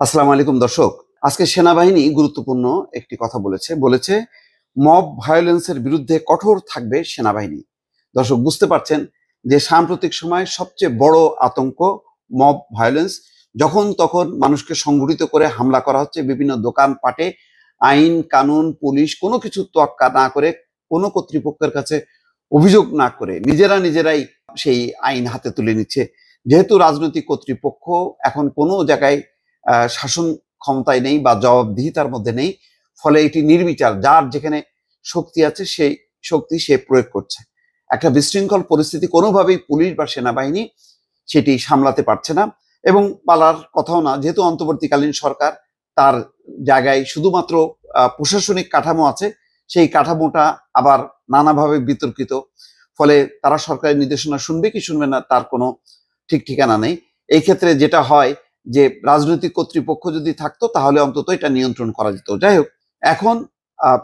আসসালামু আলাইকুম, দর্শক। আজকে সেনাবাহিনী গুরুত্বপূর্ণ একটি কথা বলেছে। বলেছে, মব ভায়োলেন্সের বিরুদ্ধে কঠোর থাকবে সেনাবাহিনী। দর্শক, বুঝতে পারছেন যে সাম্প্রতিক সময় সবচেয়ে বড় আতঙ্ক মব ভায়োলেন্স। যখন তখন মানুষকে সংগঠিত করে হামলা করা হচ্ছে বিভিন্ন দোকান পাটে আইন, কানুন, পুলিশ কোনো কিছু তোয়াক্কা না করে, কোনো কর্তৃপক্ষের কাছে অভিযোগ না করে নিজেরা নিজেরাই সেই আইন হাতে তুলে নিচ্ছে। যেহেতু রাজনৈতিক কর্তৃপক্ষ এখন কোনো জায়গায় শাসন ক্ষমতায় নেই বা জবাবদিহিতার মধ্যে নেই। ফলে এটি নির্বিচার, যার যেখানে শক্তি আছে সেই শক্তি সে প্রয়োগ করছে। একটা বিশৃঙ্খল পরিস্থিতি কোনোভাবেই পুলিশ বা সেনাবাহিনী সেটি সামলাতে পারছে না। এবং পালার কথাও না, যেহেতু অন্তর্বর্তীকালীন সরকার তার জায়গায় শুধুমাত্র প্রশাসনিক কাঠামো আছে, সেই কাঠামোটা আবার নানাভাবে বিতর্কিত। ফলে তারা সরকারের নির্দেশনা শুনবে কি শুনবে না, তার কোনো ঠিক ঠিকানা নেই। এই ক্ষেত্রে যেটা হয় যে রাজনৈতিক কর্তৃপক্ষ যদি থাকতো, তাহলে অন্তত এটা নিয়ন্ত্রণ করা যেত। যাই হোক, এখন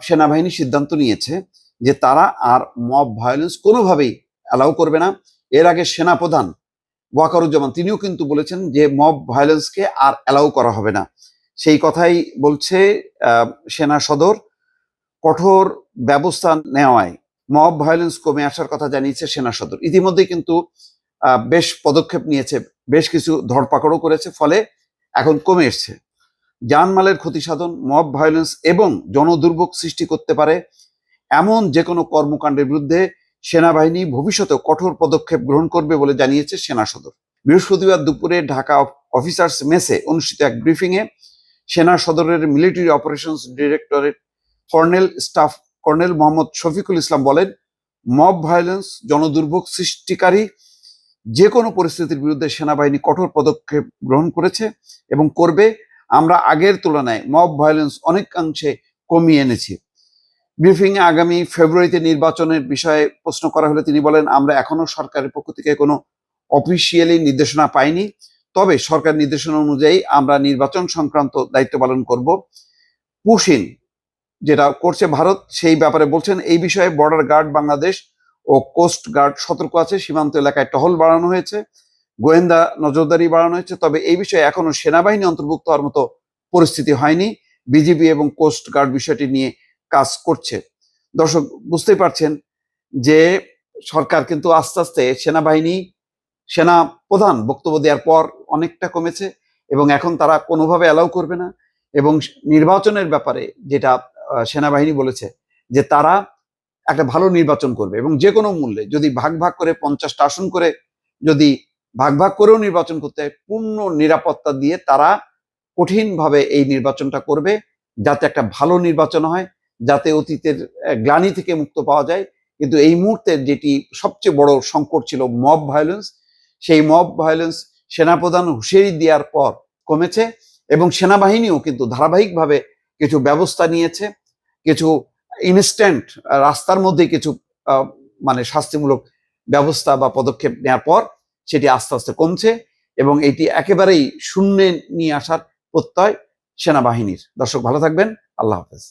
সেনাবাহিনী সিদ্ধান্ত নিয়েছে যে তারা আর মব ভায়োলেন্স কোনোভাবেই অ্যালাউ করবে না। এর আগে সেনাপ্রধান ওয়াকারুজ্জামান, তিনিও কিন্তু বলেছেন যে মব ভায়োলেন্সকে আর অ্যালাউ করা হবে না। সেই কথাই বলছে সেনা সদর। কঠোর ব্যবস্থা নেওয়ায় মব ভায়োলেন্স কমে আসার কথা জানিয়েছে সেনা সদর। ইতিমধ্যে কিন্তু বেশ পদক্ষেপ নিয়েছে, বেশ কিছু ধরপাকড়ও করেছে, ফলে এখন কমে এসছে। জানমালের ক্ষতি সাধন মব ভায়োলেন্স এবং জনদুর্ভোগ সৃষ্টি করতে পারে এমন যে কোনো কর্মকাণ্ডের বিরুদ্ধে সেনাবাহিনী ভবিষ্যতে কঠোর পদক্ষেপ গ্রহণ করবে বলে জানিয়েছে সেনা সদর। বৃহস্পতিবার দুপুরে ঢাকা অফিসার্স মেসে অনুষ্ঠিত এক ব্রিফিংয়ে সেনা সদরের military operations directorate colonel, staff colonel Mohammad Shafiqul Islam বলেন, মব ভায়োলেন্স জনদুর্ভোগ সৃষ্টিকারী যে কোনো পরিস্থিতির বিরুদ্ধে সেনাবাহিনী কঠোর পদক্ষেপ গ্রহণ করেছে এবং করবে, আমরা আগের তুলনায় মব ভায়োলেন্স অনেকাংশে কমিয়ে এনেছি। ব্রিফিং এ আগামী ফেব্রুয়ারিতে নির্বাচনের বিষয়ে প্রশ্ন করা হলে তিনি বলেন, আমরা এখনও সরকারের পক্ষ থেকে কোনো অফিসিয়ালি নির্দেশনা পাইনি। তবে সরকার নির্দেশনা অনুযায়ী আমরা নির্বাচন সংক্রান্ত দায়িত্ব পালন করব। পুশিন যেটা করছে ভারত, সেই ব্যাপারে বলছেন, এই বিষয়ে বর্ডার গার্ড বাংলাদেশ ও কোস্ট গার্ড সতর্ক আছে, সীমান্ত এলাকায় টহল বাড়ানো হয়েছে, গোয়েন্দা নজরদারি বাড়ানো হয়েছে, তবে এই বিষয়ে এখনও সেনাবাহিনী অন্তর্ভুক্ত হওয়ার মতো পরিস্থিতি হয়নি। বিজিবি এবং কোস্ট গার্ড বিষয়টি নিয়ে কাজ করছে। দর্শক, বুঝতেই পারছেন যে সরকার কিন্তু আস্তে আস্তে সেনাবাহিনী, সেনা প্রধান বক্তব্য দেওয়ার পর অনেকটা কমেছে এবং এখন তারা কোনোভাবে অ্যালাউ করবে না এবং নির্বাচনের ব্যাপারে যেটা সেনাবাহিনী বলেছে যে তারা একটা ভালো নির্বাচন করবে এবং যে কোনো মূল্যে যদি ভাগ ভাগ করে পঞ্চাশটা আসন করে যদি ভাগ ভাগ করেও নির্বাচন করতে পূর্ণ নিরাপত্তা দিয়ে তারা কঠিনভাবে এই নির্বাচনটা করবে যাতে একটা ভালো নির্বাচন হয়, যাতে অতীতের গ্লানি থেকে মুক্ত পাওয়া যায়। কিন্তু এই মুহূর্তে যেটি সবচেয়ে বড় সংকট ছিল মব ভায়োলেন্স, সেই মব ভায়োলেন্স সেনাপ্রধান হুঁশিয়ারি দেওয়ার পর কমেছে এবং সেনাবাহিনীও কিন্তু ধারাবাহিকভাবে কিছু ব্যবস্থা নিয়েছে, কিছু ইনস্ট্যান্ট রাস্তার মধ্যে কিছু মানে শাস্তিমূলক ব্যবস্থা বা পদক্ষেপ নেওয়ার পর সেটি আস্তে আস্তে কমছে এবং এটি একেবারেই শূন্যে নিয়ে আসার প্রত্যয় সেনাবাহিনীর। দর্শক ভালো থাকবেন। আল্লাহ হাফেজ।